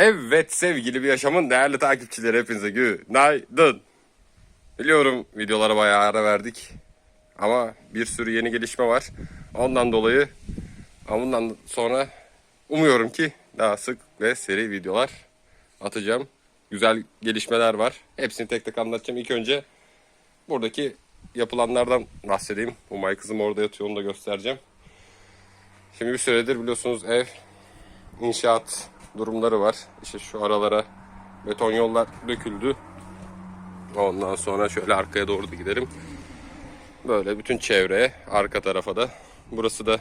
Evet sevgili bir yaşamın değerli takipçileri hepinize günaydın. Biliyorum videolara bayağı ara verdik. Ama bir sürü yeni gelişme var. Ondan dolayı bundan sonra umuyorum ki daha sık ve seri videolar atacağım. Güzel gelişmeler var. Hepsini tek tek anlatacağım. İlk önce buradaki yapılanlardan bahsedeyim. Umay kızım orada yatıyor onu da göstereceğim. Şimdi bir süredir biliyorsunuz ev inşaat durumları var. İşte şu aralara beton yollar döküldü. Ondan sonra şöyle arkaya doğru da gidelim. Böyle bütün çevreye, arka tarafa da. Burası da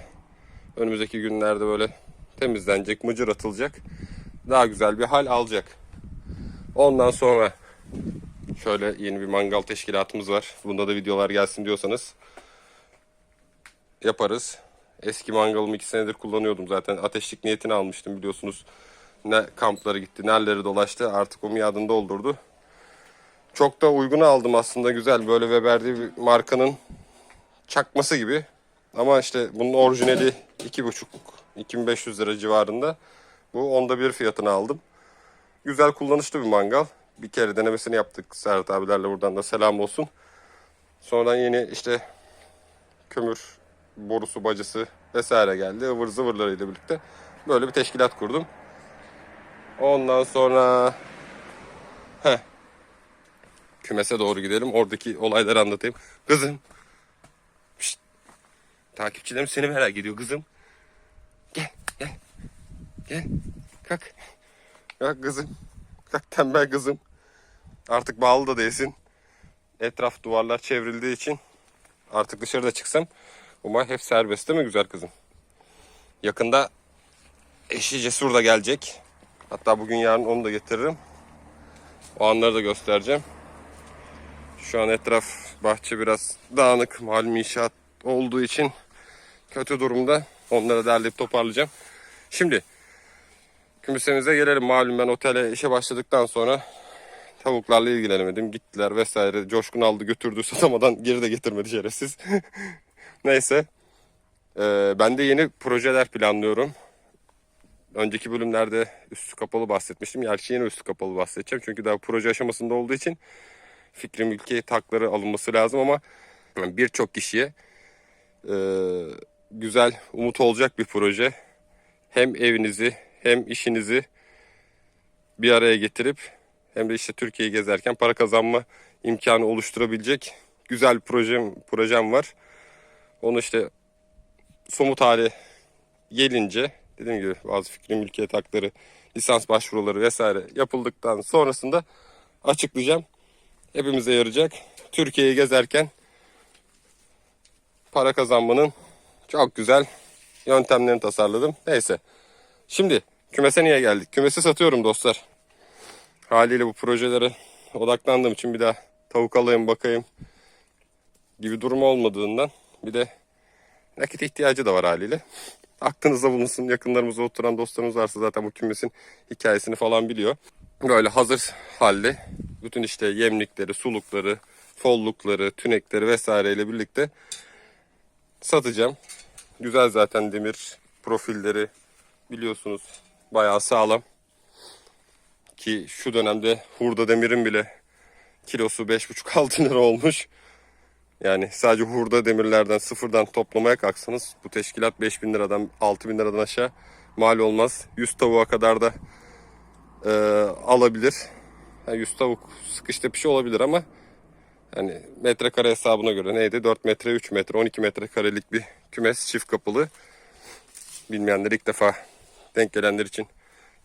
önümüzdeki günlerde böyle temizlenecek, mıcır atılacak. Daha güzel bir hal alacak. Ondan sonra şöyle yeni bir mangal teşkilatımız var. Bunda da videolar gelsin diyorsanız yaparız. Eski mangalımı iki senedir kullanıyordum zaten. Ateşlik niyetini almıştım biliyorsunuz. Ne kampları gitti, nereleri dolaştı. Artık o miadını doldurdu. Çok da uygun aldım aslında güzel. Böyle Weber diye bir markanın çakması gibi. Ama işte bunun orijinali 2,5 2500 lira civarında. Bu onda bir fiyatını aldım. Güzel kullanışlı bir mangal. Bir kere denemesini yaptık Serhat abilerle buradan da selam olsun. Sonradan yeni işte kömür borusu bacısı vesaire geldi. ıvır zıvırlarıyla birlikte böyle bir teşkilat kurdum. Ondan sonra heh, kümese doğru gidelim. Oradaki olayları anlatayım. Kızım. Şşt. Takipçilerim seni merak ediyor kızım. Gel gel. Gel. Kalk. Kalk kızım. Kalk tembel kızım. Artık bağlı da değilsin. Etraf duvarlar çevrildiği için artık dışarıda çıksam Umay hep serbest değil mi güzel kızım? Yakında eşi Cesur da gelecek. Hatta bugün yarın onu da getiririm. O anları da göstereceğim. Şu an etraf bahçe biraz dağınık. Malum inşaat olduğu için kötü durumda. Onları derleyip toparlayacağım. Şimdi kümesimize gelelim. Malum ben otele işe başladıktan sonra tavuklarla ilgilenemedim. Gittiler vesaire. Coşkun aldı götürdü satamadan geri de getirmedi şerefsiz. Neyse. Ee, ben de yeni projeler planlıyorum. Önceki bölümlerde üstü kapalı bahsetmiştim. Gerçi yine üstü kapalı bahsedeceğim. Çünkü daha proje aşamasında olduğu için fikri mülki takları alınması lazım ama birçok kişiye e, güzel, umut olacak bir proje. Hem evinizi hem işinizi bir araya getirip hem de işte Türkiye'yi gezerken para kazanma imkanı oluşturabilecek güzel bir projem, projem var. Onu işte somut hale gelince dediğim gibi bazı fikri mülkiyet hakları, lisans başvuruları vesaire yapıldıktan sonrasında açıklayacağım. Hepimize yarayacak. Türkiye'yi gezerken para kazanmanın çok güzel yöntemlerini tasarladım. Neyse. Şimdi kümese niye geldik? Kümesi satıyorum dostlar. Haliyle bu projelere odaklandığım için bir daha tavuk alayım bakayım gibi durum olmadığından bir de nakit ihtiyacı da var haliyle. Aklınızda bulunsun. Yakınlarımızda oturan dostlarımız varsa zaten bu kümesin hikayesini falan biliyor. Böyle hazır halde bütün işte yemlikleri, sulukları, follukları, tünekleri vesaireyle birlikte satacağım. Güzel zaten demir profilleri biliyorsunuz bayağı sağlam. Ki şu dönemde hurda demirin bile kilosu 5,5-6 lira olmuş. Yani sadece hurda demirlerden sıfırdan toplamaya kalksanız bu teşkilat 5000 liradan 6000 liradan aşağı mal olmaz. 100 tavuğa kadar da e, alabilir. Yani 100 tavuk sıkış tepişi olabilir ama hani metrekare hesabına göre neydi? 4 metre, 3 metre, 12 metrekarelik bir kümes çift kapılı. Bilmeyenler ilk defa denk gelenler için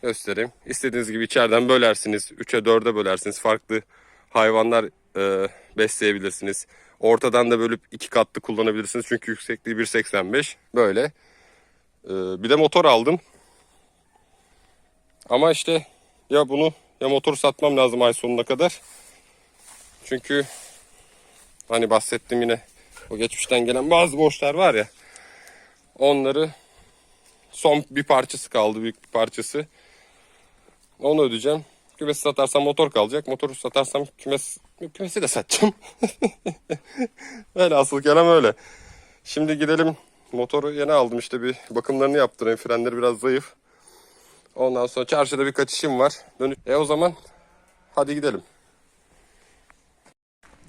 göstereyim. İstediğiniz gibi içeriden bölersiniz. 3'e 4'e bölersiniz. Farklı hayvanlar e, besleyebilirsiniz. Ortadan da bölüp iki katlı kullanabilirsiniz. Çünkü yüksekliği 1.85. Böyle. Ee, bir de motor aldım. Ama işte ya bunu ya motor satmam lazım ay sonuna kadar. Çünkü hani bahsettim yine o geçmişten gelen bazı borçlar var ya. Onları son bir parçası kaldı büyük bir parçası. Onu ödeyeceğim. Kümesi satarsam motor kalacak. Motoru satarsam kümes, kümesi de satacağım. öyle asıl kelam öyle. Şimdi gidelim. Motoru yeni aldım işte bir bakımlarını yaptırayım. Frenleri biraz zayıf. Ondan sonra çarşıda birkaç işim var. Dönüş. E o zaman hadi gidelim.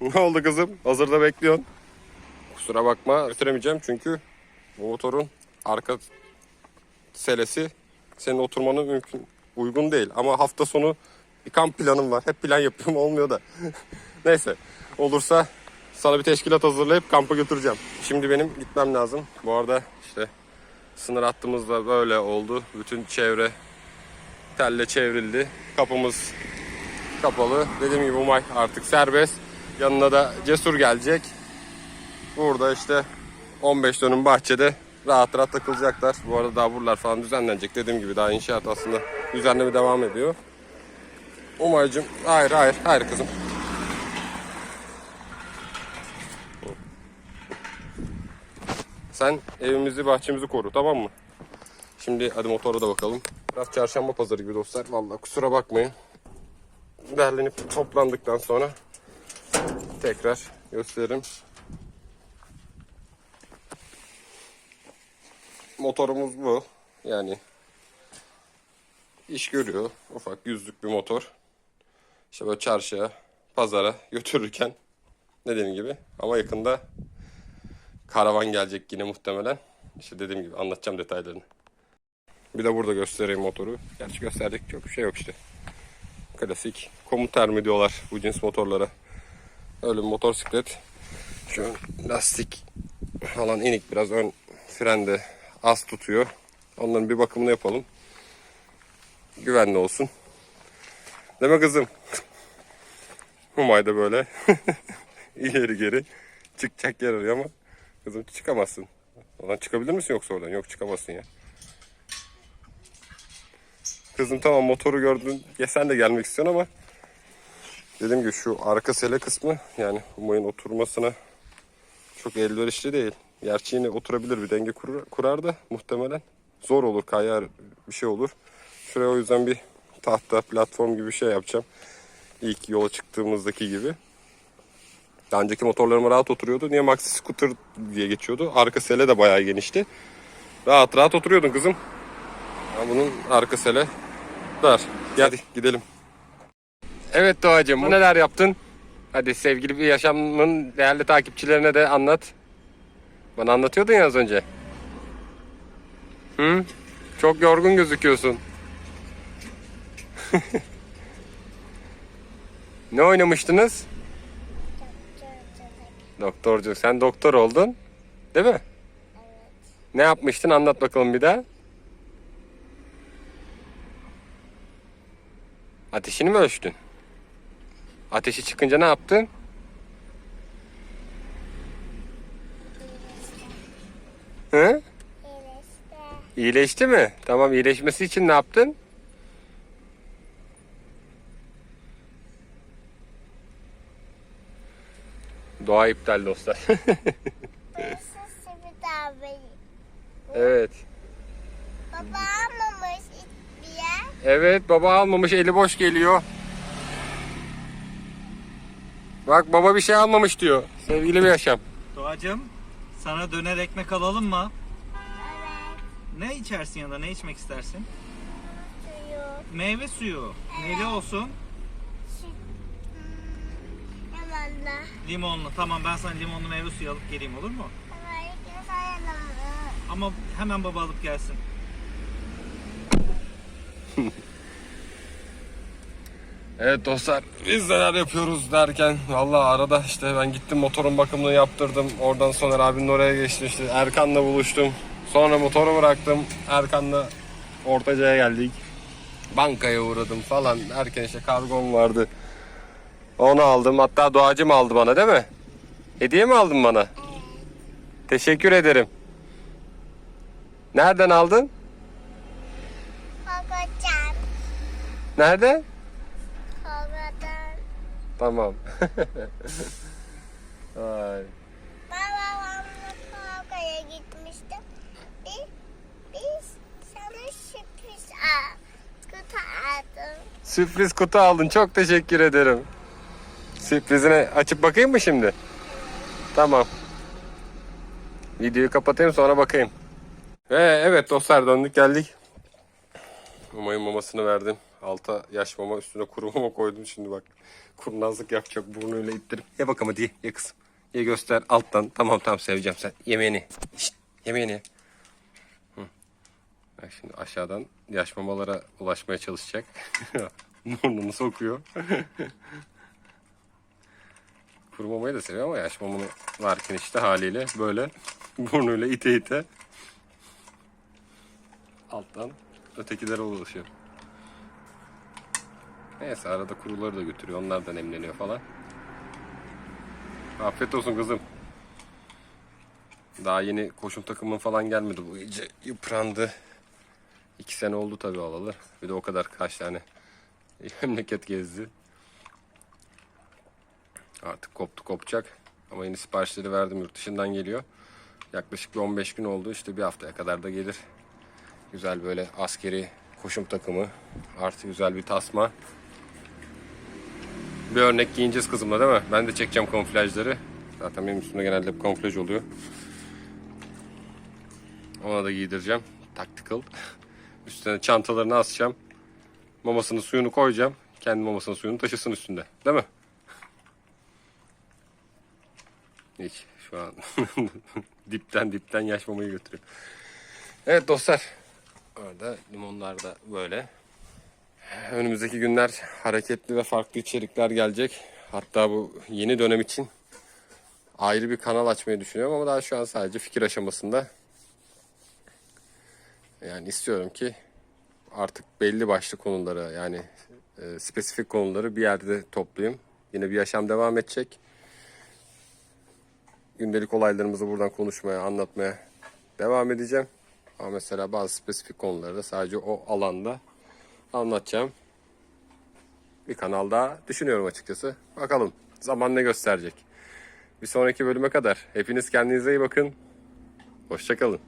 Ne oldu kızım? Hazırda bekliyorsun. Kusura bakma götüremeyeceğim çünkü bu motorun arka selesi senin oturmanı mümkün uygun değil. Ama hafta sonu bir kamp planım var. Hep plan yapıyorum olmuyor da. Neyse olursa sana bir teşkilat hazırlayıp kampa götüreceğim. Şimdi benim gitmem lazım. Bu arada işte sınır hattımızda böyle oldu. Bütün çevre telle çevrildi. Kapımız kapalı. Dediğim gibi Umay artık serbest. Yanına da Cesur gelecek. Burada işte 15 dönüm bahçede rahat rahat takılacaklar. Bu arada daha buralar falan düzenlenecek. Dediğim gibi daha inşaat aslında düzenleme devam ediyor. Umay'cım hayır hayır hayır kızım. Sen evimizi bahçemizi koru tamam mı? Şimdi hadi motora da bakalım. Biraz çarşamba pazarı gibi dostlar. Vallahi kusura bakmayın. Derlenip toplandıktan sonra tekrar gösteririm. Motorumuz bu. Yani iş görüyor. Ufak yüzlük bir motor. İşte böyle çarşıya, pazara götürürken dediğim gibi ama yakında karavan gelecek yine muhtemelen. İşte dediğim gibi anlatacağım detaylarını. Bir de burada göstereyim motoru. Gerçi gösterdik çok bir şey yok işte. Klasik komuter mi diyorlar bu cins motorlara. Öyle bir motosiklet. Şu lastik falan inik biraz ön frende az tutuyor. Onların bir bakımını yapalım. Güvenli olsun. Deme kızım. Umay da böyle ileri geri çıkacak yer arıyor ama kızım çıkamazsın. Oradan çıkabilir misin yoksa oradan? Yok çıkamazsın ya. Kızım tamam motoru gördün. Ya sen de gelmek istiyorsun ama dediğim gibi şu arka sele kısmı yani Umay'ın oturmasına çok elverişli değil. Gerçi yine oturabilir bir denge kurar, kurar da muhtemelen zor olur kayar bir şey olur. Şuraya o yüzden bir tahta platform gibi bir şey yapacağım. İlk yola çıktığımızdaki gibi. Daha önceki motorlarıma rahat oturuyordu. Niye Maxi Scooter diye geçiyordu. Arka sele de bayağı genişti. Rahat rahat oturuyordun kızım. Ama bunun arka sele dar. Gel hadi gidelim. Evet Doğacığım neler yaptın? Hadi sevgili bir yaşamın değerli takipçilerine de anlat. Bana anlatıyordun ya az önce. Hı? Çok yorgun gözüküyorsun. Ne oynamıştınız? Doktorcuk. Sen doktor oldun. Değil mi? Ne yapmıştın? Anlat bakalım bir daha. Ateşini mi ölçtün? Ateşi çıkınca ne yaptın? Hı? İyileşti mi? Tamam iyileşmesi için ne yaptın? Doğa iptal dostlar. Evet. Baba almamış hiçbir yer. Evet baba almamış eli boş geliyor. Bak baba bir şey almamış diyor. Sevgili bir yaşam. Doğacığım sana döner ekmek alalım mı? Evet. Ne içersin ya da ne içmek istersin? Suyu. Meyve suyu. Neli olsun? Yamanla. Limonlu. Tamam ben sana limonlu meyve suyu alıp geleyim olur mu? Ayrılalım. Ama hemen baba alıp gelsin. Evet dostlar biz neler yapıyoruz derken vallahi arada işte ben gittim motorun bakımını yaptırdım. Oradan sonra abinin oraya geçtim işte Erkan'la buluştum. Sonra motoru bıraktım. Erkan'la Ortaca'ya geldik. Bankaya uğradım falan derken işte kargom vardı. Onu aldım. Hatta doğacım aldı bana değil mi? Hediye mi aldın bana? Teşekkür ederim. Nereden aldın? Kokocan. Nerede? Kokocan. Tamam. Ay. Babamla kavgaya gitmiştim. Biz, biz sana sürpriz al. Kutu aldım. Sürpriz kutu aldın. Çok teşekkür ederim. Sürprizini açıp bakayım mı şimdi? Tamam. Videoyu kapatayım sonra bakayım. Ve evet dostlar döndük geldik. Mamayın mamasını verdim. Alta yaş mama üstüne kuru mama koydum. Şimdi bak kurnazlık yapacak burnuyla ittirip. Ye bakalım hadi ye, kızım. Ye göster alttan. Tamam tamam seveceğim sen. Yemeğini. Şişt, yemeğini ye. Hı. Bak şimdi aşağıdan yaş mamalara ulaşmaya çalışacak. Burnunu sokuyor. Kuru mamayı da seviyor ama yaş mamanı varken işte haliyle böyle burnuyla ite ite alttan ötekilere ulaşıyor. Neyse arada kuruları da götürüyor. Onlar da nemleniyor falan. Afiyet olsun kızım. Daha yeni koşum takımın falan gelmedi. Bu iyice yıprandı. İki sene oldu tabii alalı. Bir de o kadar kaç tane memleket gezdi. Artık koptu kopacak. Ama yeni siparişleri verdim yurt dışından geliyor. Yaklaşık bir 15 gün oldu. İşte bir haftaya kadar da gelir. Güzel böyle askeri koşum takımı. Artı güzel bir tasma. Bir örnek giyineceğiz kızımla değil mi? Ben de çekeceğim kamuflajları. Zaten benim üstümde genelde hep kamuflaj oluyor. Ona da giydireceğim. Tactical. Üstüne çantalarını asacağım. Mamasını suyunu koyacağım. Kendi mamasının suyunu taşısın üstünde. Değil mi? Hiç şu an dipten dipten yaş mamayı götürüyor. Evet dostlar. Orada limonlar da böyle. Önümüzdeki günler hareketli ve farklı içerikler gelecek. Hatta bu yeni dönem için ayrı bir kanal açmayı düşünüyorum ama daha şu an sadece fikir aşamasında. Yani istiyorum ki artık belli başlı konuları yani e, spesifik konuları bir yerde toplayayım. Yine bir yaşam devam edecek. Gündelik olaylarımızı buradan konuşmaya, anlatmaya devam edeceğim. Ama mesela bazı spesifik konuları da sadece o alanda anlatacağım. Bir kanal daha düşünüyorum açıkçası. Bakalım zaman ne gösterecek. Bir sonraki bölüme kadar hepiniz kendinize iyi bakın. Hoşçakalın.